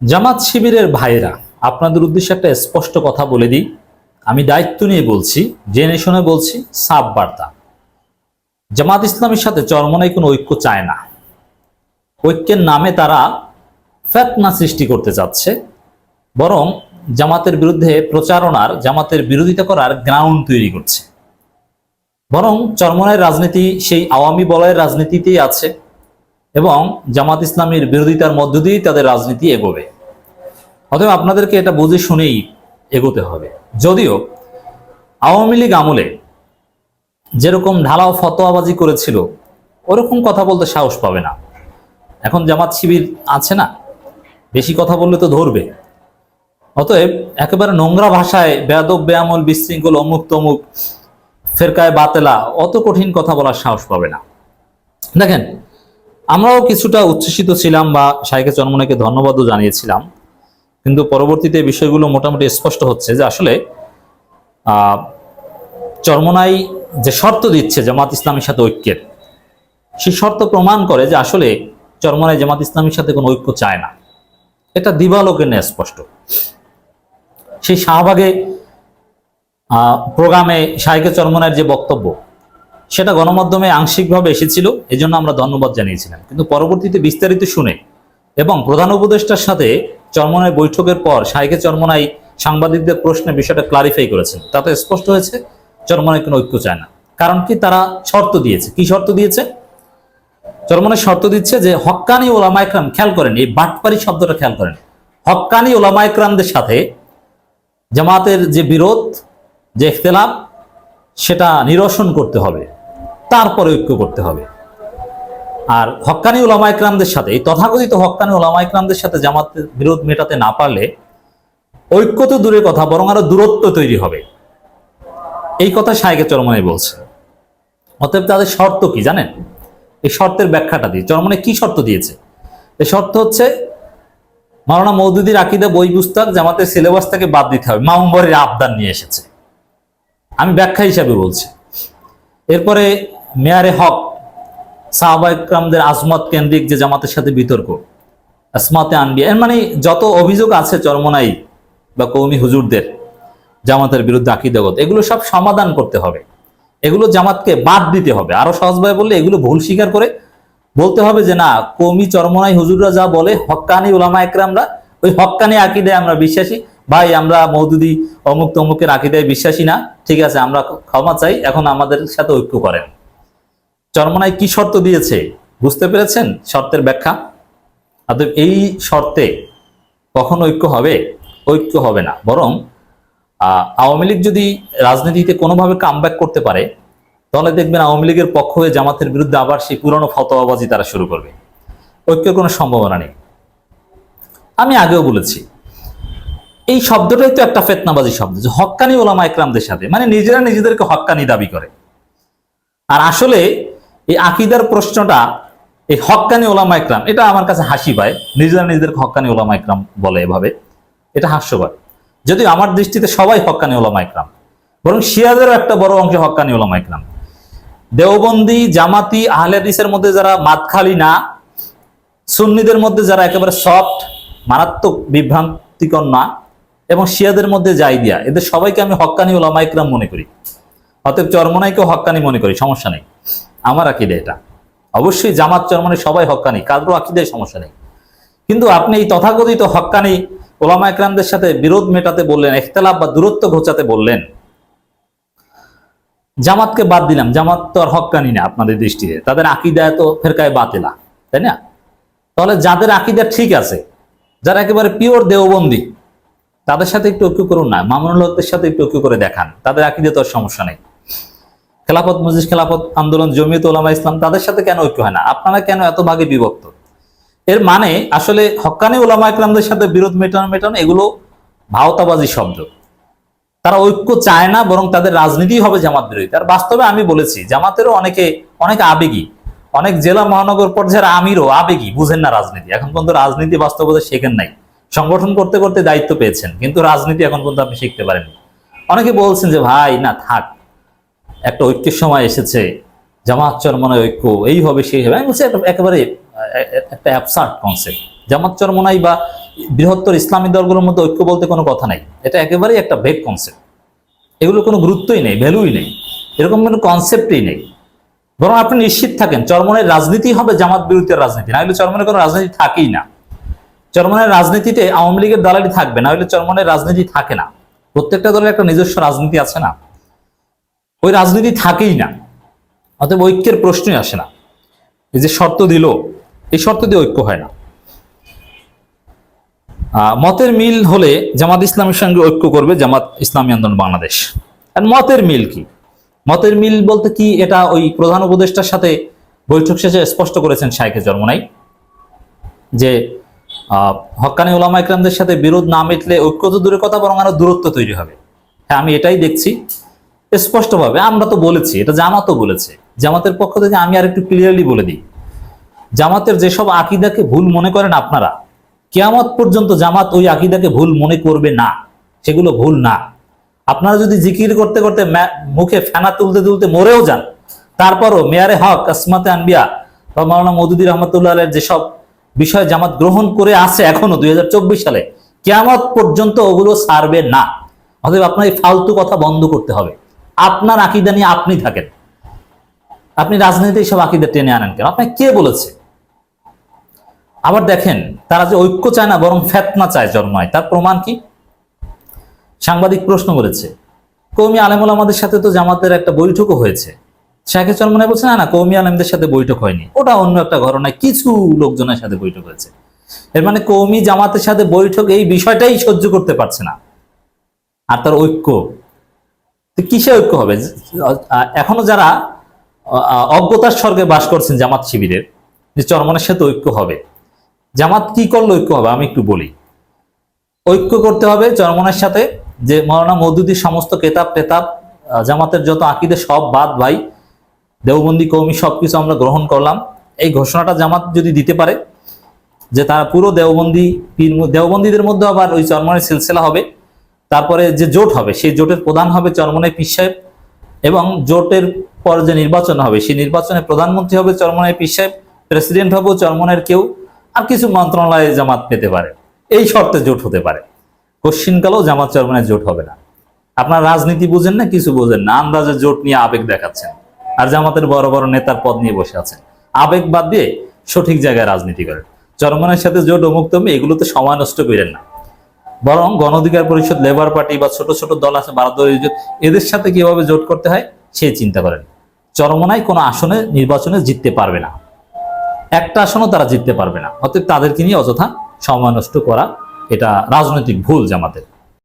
জামাত শিবিরের ভাইয়েরা, আপনাদের উদ্দেশ্যে একটা স্পষ্ট কথা বলে দিই। আমি দায়িত্ব নিয়ে বলছি, জেনে শুনে বলছি সাব বার্তা। জামাত ইসলামের সাথে চরমনাই কোনো ঐক্য চায় না। ঐক্যের নামে তারা ফেতনা সৃষ্টি করতে চাচ্ছে বরং জামাতের বিরুদ্ধে প্রচারণার জামাতের বিরোধিতা করার গ্রাউন্ড তৈরি করছে। বরং চরমনায় রাজনীতি, সেই আওয়ামী বলয়ের রাজনীতিতেই আছে। এবং জামাত ইসলামের বিরোধিতার মধ্য দিয়েই তাদের রাজনীতি এগোবে। অতএব আপনাদেরকে এটা বুঝে শুনেই এগোতে হবে। যদিও আওয়ামী লীগ আমলে যেরকম ঢালাও ফতোয়াবাজি করেছিল, ওরকম কথা বলতে সাহস পাবে না। এখন জামাত শিবির আছে না? বেশি কথা বললে তো ধরবে। অতএব একেবারে নোংরা ভাষায় বেয়াদব, বেয়ামল, বিশৃঙ্খল অমুক তমুক ফেরকায় বাতেলা, অত কঠিন কথা বলার সাহস পাবে না। দেখেন আমরাও কিছুটা উচ্ছ্বসিত ছিলাম বা শাইকে চরমনাকে ধন্যবাদও জানিয়েছিলাম। কিন্তু পরবর্তীতে বিষয়গুলো মোটামুটি স্পষ্ট হচ্ছে যে আসলে চরমনাই যে শর্ত দিচ্ছে জামাত ইসলামের সাথে ঐক্যের, সেই শর্ত প্রমাণ করে যে আসলে চরমনাই জামাত ইসলামের সাথে কোনো ঐক্য চায় না। এটা দিবালোকে নেই স্পষ্ট। সেই শাহবাগে প্রোগ্রামে শাইকে চরমনায়ের যে বক্তব্য সেটা গণমাধ্যমে আংশিকভাবে এসেছিল এই জন্য আমরা ধন্যবাদ জানিয়েছিলাম। কিন্তু পরবর্তীতে বিস্তারিত শুনে এবং প্রধান উপদেষ্টার সাথে চরমনাই বৈঠকের পর শাইকে চরমনাই সাংবাদিকদের প্রশ্নে বিষয়টা ক্লারিফাই করেছেন। তাতে স্পষ্ট হয়েছে, চরমনাই কোনো ঐক্য চায় না। কারণ কি? তারা শর্ত দিয়েছে। কি শর্ত দিয়েছে? চরমনাই শর্ত দিচ্ছে যে হক্কানি ওলামা একরাম খেয়াল করেন, এই বাটপারি শব্দটা খেয়াল করেন। হক্কানি ওলামা একরামদের সাথে জামাতের যে বিরোধ, যে ইখতলাফ, সেটা নিরসন করতে হবে। তারপরে ঐক্য করতে হবে। আর হক্কানি ওলামা ইকরামদের সাথে, এই তথাকথিত হক্কানি ওলামা ইকরামদের সাথে জামাতের বিরোধ মেটাতে না পারলে ঐক্য তো দূরের কথা, বরং আরও দূরত্ব তৈরি হবে। এই কথা শায়কে চরমনে বলছে। অতএব তাদের শর্ত কি জানেন? এই শর্তের ব্যাখ্যাটা দিয়ে। চরমনে কি শর্ত দিয়েছে? এই শর্ত হচ্ছে, মাওলানা মৌদুদির আকিদা, বই, পুস্তক, জামাতের সিলেবাস থেকে বাদ দিতে হবে। মামুম্বরের আবদান নিয়ে এসেছে। আমি ব্যাখ্যা হিসাবে বলছি। এরপরে মেয়ারে হক, সাহাবা ইকরামদের আজমত কেন্দ্রিক যে জামাতের সাথে বিতর্ক, আসমাতে আনবি এর মানে যত অভিযোগ আছে চরমনাই বা কৌমি হুজুরদের জামাতের বিরুদ্ধে আকিদাগত, এগুলো সব সমাধান করতে হবে। এগুলো জামাতকে বাদ দিতে হবে। আরও সহজভাবে বললে এগুলো ভুল স্বীকার করে বলতে হবে যে না কৌমি চরমনাই হুজুররা যা বলে হক্কানি উলামা একরামরা ওই হক্কানি আকিদায় আমরা বিশ্বাসী। ভাই, আমরা মৌদুদি অমুক তমুকের আকিদায় বিশ্বাসী না, ঠিক আছে, আমরা ক্ষমা চাই, এখন আমাদের সাথে ঐক্য করেন। চরমনায় কি শর্ত দিয়েছে? বুঝতে পেরেছেন শর্তের ব্যাখ্যা? অতএব এই শর্তে কখন ঐক্য হবে ঐক্য হবে না। বরং আওয়ামী লীগ যদি রাজনীতিতে কোনোভাবে কামব্যাক করতে পারে, তাহলে দেখবেন আওয়ামী লীগের পক্ষ হয়ে জামাতের বিরুদ্ধে আবার সেই পুরনো ফতোয়াবাজি তারা শুরু করবে। ঐক্যের কোনো সম্ভাবনা নেই। আমি আগেও বলেছি, এই শব্দটাই তো একটা ফেতনাবাজি শব্দ, যে হক্কানি ওলামা একরামদের সাথে মানে নিজেরা নিজেদেরকে হক্কানি দাবি করে। আর আসলে এই আকিদার প্রশ্নটা এই হক্কানি ওলামা একরাম, এটা আমার কাছে হাসি পায়। নিজেরা নিজেদের হক্কানি ওলামা একরাম বলে এভাবে। এটা হাস্যকর। যদিও আমার দৃষ্টিতে সবাই হক্কানি ওলামা একরাম, বরং শিয়াদেরও একটা বড় অংশ হক্কানি ওলামা একরাম। দেওবন্দি, জামাতি আহলেদিসের মধ্যে যারা মাতখালি না, সুন্নিদের মধ্যে যারা একেবারে সফট, মারাত্মক, বিভ্রান্তিকর না, এবং শিয়াদের মধ্যে যাই দিয়া এদের সবাইকে আমি হক্কানি ওলামা ইকরাম মনে করি। অতএব চরমনাইকেও হক্কানি মনে করি, সমস্যা নেই। আমার আকিদে এটা। অবশ্যই জামাত চরমনে সবাই হক্কানি কারও আকিদায় সমস্যা নেই। কিন্তু আপনি এই তথাকথিত হক্কানি ওলামা একরামদের সাথে বিরোধ মেটাতে বললেন ইখতলাফ বা দূরত্ব ঘোচাতে বললেন। জামাতকে বাদ দিলাম, জামাত তো আর হকানি না আপনাদের দৃষ্টিতে। তাদের আকিদায় তো ফেরকায় বাতেলা, তাই না? তাহলে যাদের আকিদা ঠিক আছে, যারা একেবারে পিওর দেওবন্দি, তাদের সাথে একটু ঐক্য করুন না মামুনুল হকদের সাথে একটু ঐক্য করে দেখান। তাদের আকিদে তো সমস্যা নেই। খেলাফত মজিদ খেলাফত, আন্দোলন, জমিয়ত ওলামা ইসলাম, তাদের সাথে কেন ঐক্য হয় না? আপনারা কেন এত ভাগে বিভক্ত? এর মানে আসলে হক্কানি ওলামা ইকরামদের সাথে বিরোধ মেটানো মেটানো, এগুলো ভাওতাবাজি শব্দ। তারা ঐক্য চায় না, বরং তাদের রাজনীতি হবে জামাত বিরোধী তার বাস্তবে আমি বলেছি, জামাতেরও অনেকে, অনেক আবেগী, অনেক জেলা মহানগর পর্যায়ের আমিরও আবেগী, বুঝেন না রাজনীতি। এখন পর্যন্ত রাজনীতি বাস্তবতা শেখেন নাই। সংগঠন করতে করতে দায়িত্ব পেয়েছেন, কিন্তু রাজনীতি এখন পর্যন্ত আপনি শিখতে পারেননি। অনেকে বলছেন যে, ভাই, না, থাক। একটা ঐক্যের সময় এসেছে, জামাত চরমনে ঐক্য এই হবে সেই হবে আমি বলছি একেবারে, একটা অ্যাবসার্ট কনসেপ্ট জামাত চরমনাই বা বৃহত্তর ইসলামী দলগুলোর মধ্যে ঐক্য বলতে কোনো কথা নাই। এটা একেবারেই একটা ভেগ কনসেপ্ট এগুলো কোনো গুরুত্বই নেই ভ্যালুই নেই, এরকম কোনো কনসেপ্টই নেই। বরং আপনি নিশ্চিত থাকেন চরমনের রাজনীতি হবে জামাত বিরোধীর রাজনীতি না হলে চরমনের কোনো রাজনীতি থাকেই না। চরমনের রাজনীতিতে আওয়ামী লীগের দালালি থাকবে না হলে চরমনের রাজনীতি থাকে না। প্রত্যেকটা দলের একটা নিজস্ব রাজনীতি আছে না। ওই রাজনীতি থাকেই না। অতএব ঐক্যের প্রশ্নই আসে না। এই যে শর্ত দিল এই শর্ত দিয়ে ঐক্য হয় না। মতের মিল হলে জামাত ইসলামের সঙ্গে ঐক্য করবে জামাত ইসলামী আন্দোলন বাংলাদেশ। আর মতের মিল কি? মতের মিল বলতে কি এটা ওই প্রধান উপদেষ্টার সাথে বৈঠক শেষে স্পষ্ট করেছেন শাইখে জন্মনাই যে আহ, হক্কানি ওলামা ইকরামদের সাথে বিরোধ না মিটলে ঐক্য তো দূরের কথা বরং আরও দূরত্ব তৈরি হবে। হ্যাঁ আমি এটাই দেখছি। স্পষ্টভাবে, আমরা তো বলেছি, এটা জামাতও বলেছে, জামাতের পক্ষ থেকে আমি আর একটু ক্লিয়ারলি বলে দিই। জামাতের যেসব আকিদাকে ভুল মনে করেন আপনারা, কেয়ামত পর্যন্ত জামাত ওই আকিদাকে ভুল মনে করবে না, সেগুলো ভুল না। আপনারা যদি জিকির করতে করতে মুখে ফেনা তুলতে তুলতে মরেও যান, তারপরও মেয়ারে হক, আসমাতে আনবিয়া বা মাওলানা মৌদুদি রহমতুল্লাহ আলের যেসব বিষয় জামাত গ্রহণ করে আছে এখনও দুই হাজার চব্বিশ সালে, কেয়ামত পর্যন্ত ওগুলো সারবে না। অতএব আপনার এই ফালতু কথা বন্ধ করতে হবে। আপনার আকিদা নিয়ে আপনি থাকেন। আপনি রাজনীতি সব আকিদা টেনে আনেন কেন? আপনাকে কে বলেছে? আবার দেখেন, তারা যে ঐক্য চায় না, বরং ফেতনা চায় জন্মায়। তার প্রমাণ কি? সাংবাদিক প্রশ্ন করেছে কৌমি আলেমুল আমাদের সাথে তো জামাতের একটা বৈঠকও হয়েছে। শাহে চরমনে বলছে, না না কৌমি আলেমদের সাথে বৈঠক হয়নি। ওটা অন্য একটা ঘটনায় কিছু লোকজনের সাথে বৈঠক হয়েছে। এর মানে কৌমি জামাতের সাথে বৈঠক এই বিষয়টাই সহ্য করতে পারছে না। আর তার ঐক্য তো কিসে ঐক্য হবে? এখনও যারা অজ্ঞতার স্বর্গে বাস করছেন জামাত শিবিরের, যে চরমনের সাথে ঐক্য হবে। জামাত কি করলে ঐক্য হবে? আমি একটু বলি। ঐক্য করতে হবে চরমনের সাথে, যে মৌলানা মৌদুদির সমস্ত কেতাব টেতাব জামাতের যত আকিদে সব বাদ ভাই, দেওবন্দি কৌমি সবকিছু আমরা গ্রহণ করলাম। এই ঘোষণাটা জামাত যদি দিতে পারে, যে তারা পুরো দেওবন্দি, দেওবন্দীদের মধ্যে আবার ওই চরমনের সিলসিলা হবে। তারপরে যে জোট হবে, সেই জোটের প্রধান হবে চরমনের পীর সাহেব এবং জোটের পর যে নির্বাচন হবে, সেই নির্বাচনে প্রধানমন্ত্রী হবে চরমনের পীর সাহেব, প্রেসিডেন্ট হবে চরমনের কেউ আর কিছু মন্ত্রণালয়ে জামাত পেতে পারে। এই শর্তে জোট হতে পারে। কশ্চিনকালেও জামাত চরমনের জোট হবে না। আপনার রাজনীতি বুঝেন না, কিছু বুঝেন না। আন্দাজে জোট নিয়ে আবেগ দেখাচ্ছেন। আর জামাতের বড় বড় নেতার পদ নিয়ে বসে আছেন। আবেগ বাদ দিয়ে সঠিক জায়গায় রাজনীতি করেন। চরমনের সাথে জোট অমুক তমে এগুলোতে সময় নষ্ট করেন না। বরং গণ অধিকার পরিষদ লেবার পার্টি বা ছোট ছোট দল আছে, ভারত দল এই এদের সাথে কীভাবে জোট করতে হয়, সে চিন্তা করেন। চরমনায় কোনো আসনে নির্বাচনে জিততে পারবে না। একটা আসনও তারা জিততে পারবে না। অতএব তাদেরকে নিয়ে অযথা সময় নষ্ট করা, এটা রাজনৈতিক ভুল জামাতের।